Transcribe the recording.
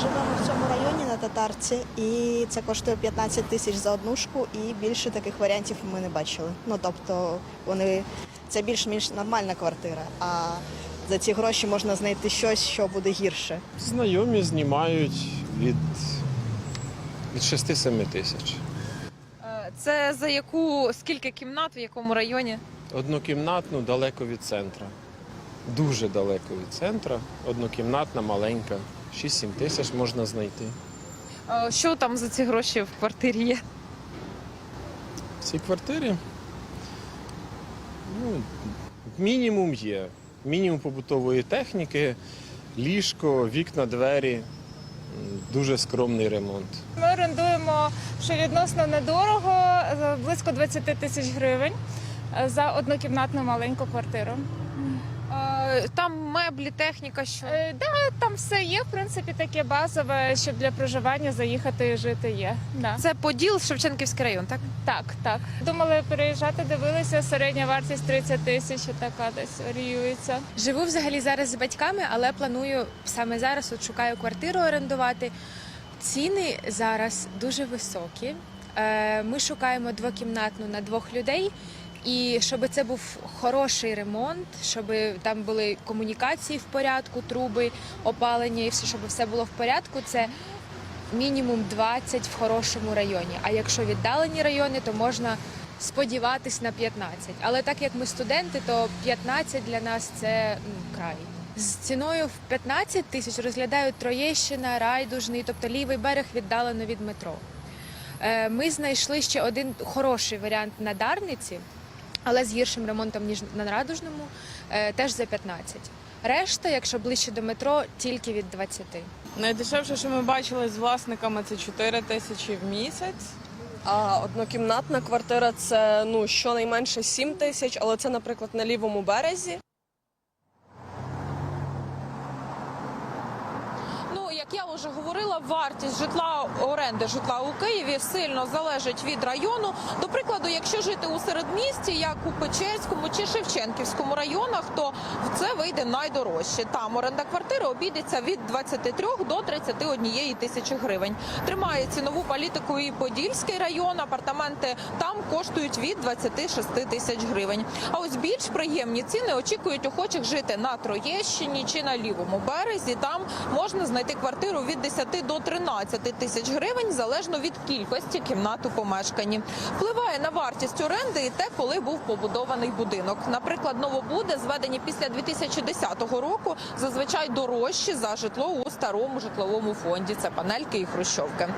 Живемо в цьому районі на татарці, і це коштує 15 тисяч за однушку, і більше таких варіантів ми не бачили. Ну тобто вони це більш-менш нормальна квартира. А за ці гроші можна знайти щось, що буде гірше. Знайомі знімають від, від 6-7 тисяч. Е, Це за яку скільки кімнат, в якому районі? Однокімнатну далеко від центра. Дуже далеко від центра. Однокімнатна, маленька. 6-7 тисяч можна знайти. Е, Що там за ці гроші в квартирі є? В цій квартирі ну, мінімум є. Мінімум побутової техніки, ліжко, вікна, двері. Дуже скромний ремонт. Ми орендуємо що відносно недорого, близько 20 тисяч гривень е, за однокімнатну маленьку квартиру. Там меблі, техніка, що Е, Да, там все є, в принципі, таке базове, щоб для проживання заїхати і жити є. Да. це Поділ, Шевченківський район, так? Так, так. Думали переїжджати, дивилися, середня вартість 30 тисяч, така десь оріюється. Живу взагалі зараз з батьками, але планую саме зараз от шукаю квартиру орендувати. Ціни зараз дуже високі. Е, Ми шукаємо двокімнатну на двох людей. І щоб це був хороший ремонт, щоб там були комунікації в порядку, труби, опалення і все, щоб все було в порядку, це мінімум 20 в хорошому районі. А якщо віддалені райони, то можна сподіватись на 15. Але так як ми студенти, то 15 для нас це ну, край. З ціною в 15 тисяч розглядають Троєщина, Райдужний, тобто лівий берег віддалено від метро. Е, Ми знайшли ще один хороший варіант на Дарниці, але з гіршим ремонтом, ніж на Радужному, е, теж за 15. Решта, якщо ближче до метро, тільки від 20. Найдешевше, що ми бачили з власниками, це 4 тисячі в місяць. А однокімнатна квартира це ну щонайменше 7 тисяч, але це, наприклад, на лівому березі. Ну, як я вже говорила, вартість житла оренди житла у Києві сильно залежить від району. До прикладу, якщо жити у середмісті, як у Печерському чи Шевченківському районах, то це вийде найдорожче. Там оренда квартири обійдеться від 23 до 31 тисячі гривень. Тримає цінову політику і Подільський район. Апартаменти там коштують від 26 тисяч гривень. А ось більш приємні ціни очікують охочих жити на Троєщині чи на лівому березі. Там можна знайти квартиру від 10 до 13 тисяч гривень залежно від кількості кімнат у помешканні. Впливає на вартість оренди і те, коли був побудований будинок. Наприклад, новобуди, зведені після 2010 року, зазвичай дорожчі за житло у старому житловому фонді. Це панельки і хрущовки.